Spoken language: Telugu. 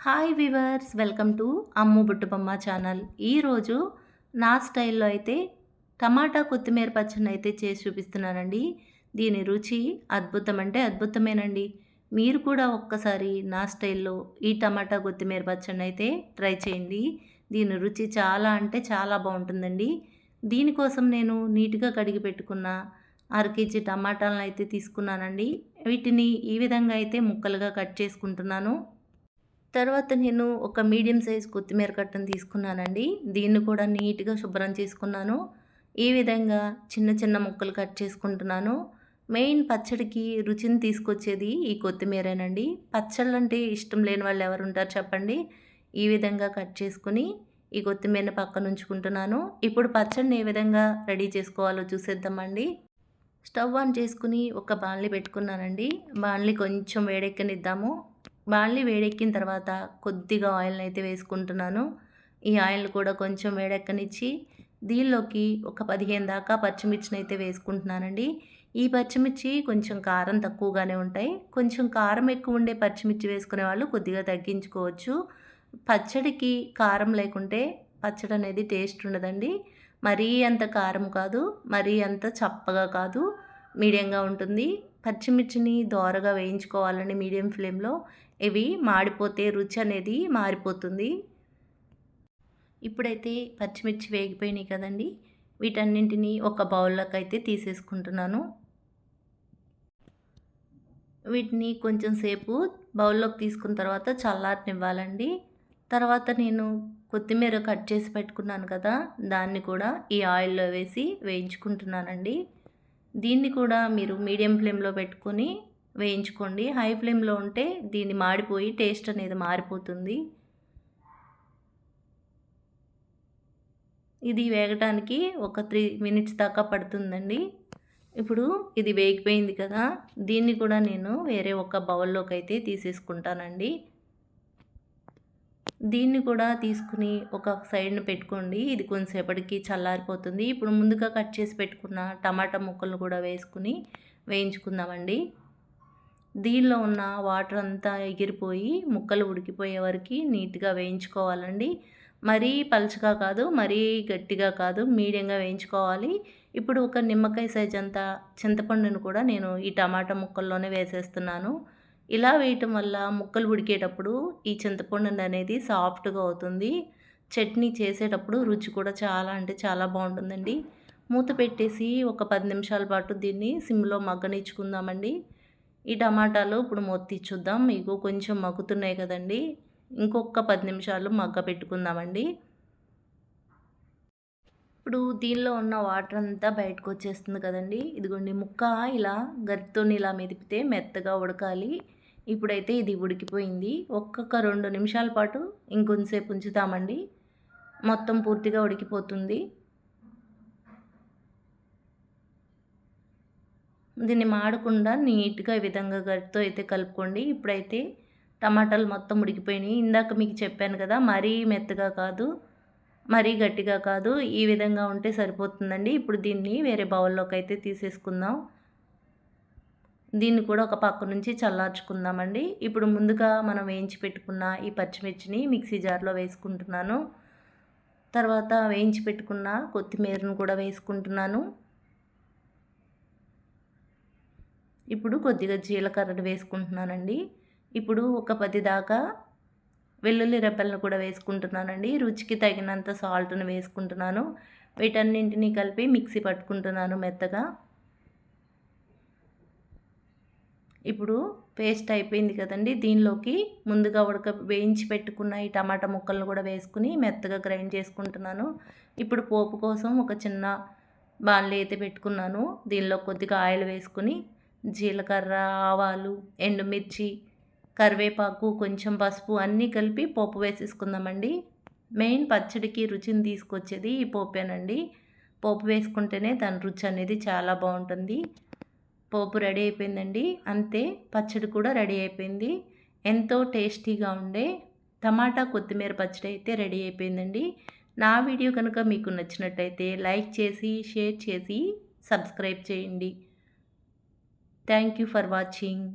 Hi viewers welcome to Ammu Buttubomma channel. ఈరోజు నా స్టైల్లో అయితే టమాటా కొత్తిమీర పచ్చడి అయితే చేసి చూపిస్తున్నానండి. దీని రుచి అద్భుతం అంటే అద్భుతమేనండి. మీరు కూడా ఒక్కసారి నా స్టైల్లో ఈ టమాటా కొత్తిమీర పచ్చడి అయితే ట్రై చేయండి. దీని రుచి చాలా అంటే చాలా బాగుంటుందండి. దీనికోసం నేను నీట్గా కడిగి పెట్టుకున్న అర కేజీ టమాటాలను అయితే తీసుకున్నానండి. వీటిని ఈ విధంగా అయితే ముక్కలుగా కట్ చేసుకుంటున్నాను. తర్వాత నేను ఒక మీడియం సైజ్ కొత్తిమీర కట్టను తీసుకున్నానండి. దీన్ని కూడా నీట్గా శుభ్రం చేసుకున్నాను. ఈ విధంగా చిన్న చిన్న ముక్కలు కట్ చేసుకుంటున్నాను. మెయిన్ పచ్చడికి రుచిని తీసుకొచ్చేది ఈ కొత్తిమీరేనండి. పచ్చళ్ళు అంటే ఇష్టం లేని వాళ్ళు ఎవరు ఉంటారు చెప్పండి. ఈ విధంగా కట్ చేసుకుని ఈ కొత్తిమీరని పక్కన ఉంచుకుంటున్నాను ఇప్పుడు పచ్చడిని ఏ విధంగా రెడీ చేసుకోవాలో చూసేద్దామండి. స్టవ్ ఆన్ చేసుకుని ఒక బాణలి పెట్టుకున్నానండి. బాణలి కొంచెం వేడెక్కనిద్దాము. బాళ్ళీ వేడెక్కిన తర్వాత కొద్దిగా ఆయిల్ని అయితే వేసుకుంటున్నాను. ఈ ఆయిల్ కూడా కొంచెం వేడెక్కనిచ్చి దీనిలోకి ఒక పదిహేను దాకా పచ్చిమిర్చిని అయితే వేసుకుంటున్నానండి. ఈ పచ్చిమిర్చి కొంచెం కారం తక్కువగానే ఉంటాయి. కొంచెం కారం ఎక్కువ ఉండే పచ్చిమిర్చి వేసుకునే వాళ్ళు కొద్దిగా తగ్గించుకోవచ్చు. పచ్చడికి కారం లేకుంటే పచ్చడి అనేది టేస్ట్ ఉండదండి. మరీ అంత కారం కాదు మరీ అంత చప్పగా కాదు. మీడియంగా ఉంటుంది. పచ్చిమిర్చిని దోరగా వేయించుకోవాలండి మీడియం ఫ్లేమ్లో. ఇవి మాడిపోతే రుచి అనేది మారిపోతుంది. ఇప్పుడైతే పచ్చిమిర్చి వేగిపోయినాయి కదండి. వీటన్నింటినీ ఒక బౌల్లోకి అయితే తీసేసుకుంటున్నాను. వీటిని కొంచెం సేపు బౌల్లోకి తీసుకున్న తర్వాత చల్లారనివ్వాలండి. తర్వాత నేను కొత్తిమీర కట్ చేసి పెట్టుకున్నాను కదా దాన్ని కూడా ఈ ఆయిల్లో వేసి వేయించుకుంటున్నానండి. దీన్ని కూడా మీరు మీడియం ఫ్లేమ్లో పెట్టుకొని వేయించుకోండి. హై ఫ్లేమ్లో ఉంటే దీన్ని మాడిపోయి టేస్ట్ అనేది మారిపోతుంది. ఇది వేగటానికి ఒక త్రీ మినిట్స్ దాకా పడుతుందండి. ఇప్పుడు ఇది వేగిపోయింది కదా దీన్ని కూడా నేను వేరే ఒక బౌల్లోకి అయితే తీసేసుకుంటానండి. దీన్ని కూడా తీసుకుని ఒక సైడ్ని పెట్టుకోండి. ఇది కొంతసేపటికి చల్లారిపోతుంది. ఇప్పుడు ముందుగా కట్ చేసి పెట్టుకున్న టమాటా ముక్కలను కూడా వేసుకుని వేయించుకుందామండి. దీనిలో ఉన్న వాటర్ అంతా ఎగిరిపోయి ముక్కలు ఉడికిపోయే వరకు నీట్గా వేయించుకోవాలండి. మరీ పలుచగా కాదు మరీ గట్టిగా కాదు మీడియంగా వేయించుకోవాలి. ఇప్పుడు ఒక నిమ్మకాయ సైజ్ అంతా చింతపండును కూడా నేను ఈ టమాటా ముక్కల్లోనే వేసేస్తున్నాను. ఇలా వేయటం వల్ల ముక్కలు ఉడికేటప్పుడు ఈ చింతపండు అనేది సాఫ్ట్గా అవుతుంది. చట్నీ చేసేటప్పుడు రుచి కూడా చాలా అంటే చాలా బాగుంటుందండి. మూత పెట్టేసి ఒక పది నిమిషాల పాటు దీన్ని సిమ్లో మగ్గనిచ్చుకుందామండి. ఈ టమాటాలు ఇప్పుడు మొత్తి చూద్దాం మీకు కొంచెం మగ్గుతున్నాయి కదండి. ఇంకొక పది నిమిషాలు మగ్గ పెట్టుకుందామండి. ఇప్పుడు దీనిలో ఉన్న వాటర్ అంతా బయటకు వచ్చేస్తుంది కదండి. ఇదిగోండి ముక్క ఇలా గరితో ఇలా మెదిపితే మెత్తగా ఉడకాలి. ఇప్పుడైతే ఇది ఉడికిపోయింది. ఒక్కొక్క రెండు నిమిషాల పాటు ఇంకొంతసేపు ఉంచుతామండి. మొత్తం పూర్తిగా ఉడికిపోతుంది. దీన్ని మాడకుండా నీట్గా ఈ విధంగా గరితో అయితే కలుపుకోండి. ఇప్పుడైతే టమాటాలు మొత్తం ఉడికిపోయినాయి. ఇందాక మీకు చెప్పాను కదా మరీ మెత్తగా కాదు మరీ గట్టిగా కాదు. ఈ విధంగా ఉంటే సరిపోతుందండి. ఇప్పుడు దీన్ని వేరే బౌల్లోకి అయితే తీసేసుకుందాం. దీన్ని కూడా ఒక పక్క నుంచి చల్లార్చుకుందామండి. ఇప్పుడు ముందుగా మనం వేయించి పెట్టుకున్న ఈ పచ్చిమిర్చిని మిక్సీ జార్లో వేసుకుంటున్నాను. తర్వాత వేయించి పెట్టుకున్న కొత్తిమీరను కూడా వేసుకుంటున్నాను. ఇప్పుడు కొద్దిగా జీలకర్రను వేసుకుంటున్నానండి. ఇప్పుడు ఒక పది దాకా వెల్లుల్లి రెప్పలను కూడా వేసుకుంటున్నానండి. రుచికి తగినంత సాల్ట్ను వేసుకుంటున్నాను. వీటన్నింటినీ కలిపి మిక్సీ పట్టుకుంటున్నాను మెత్తగా. ఇప్పుడు పేస్ట్ అయిపోయింది కదండి దీనిలోకి ముందుగా ఉడక వేయించి పెట్టుకున్న ఈ టమాటా ముక్కలను కూడా వేసుకుని మెత్తగా గ్రైండ్ చేసుకుంటున్నాను. ఇప్పుడు పోపు కోసం ఒక చిన్న బాణలి అయితే పెట్టుకున్నాను. దీనిలో కొద్దిగా ఆయిల్ వేసుకుని జీలకర్ర ఆవాలు ఎండుమిర్చి కరివేపాకు కొంచెం పసుపు అన్నీ కలిపి పోపు వేసేసుకుందామండి. మెయిన్ పచ్చడికి రుచిని తీసుకొచ్చేది ఈ పోపేనండి. పోపు వేసుకుంటేనే దాని రుచి అనేది చాలా బాగుంటుంది. పోపు రెడీ అయిపోయిందండి. అంతే పచ్చడి కూడా రెడీ అయిపోయింది. ఎంతో టేస్టీగా ఉండే టమాటా కొత్తిమీర పచ్చడి అయితే రెడీ అయిపోయిందండి. నా వీడియో కనుక మీకు నచ్చినట్టయితే లైక్ చేసి షేర్ చేసి సబ్స్క్రైబ్ చేయండి. Thank you for watching.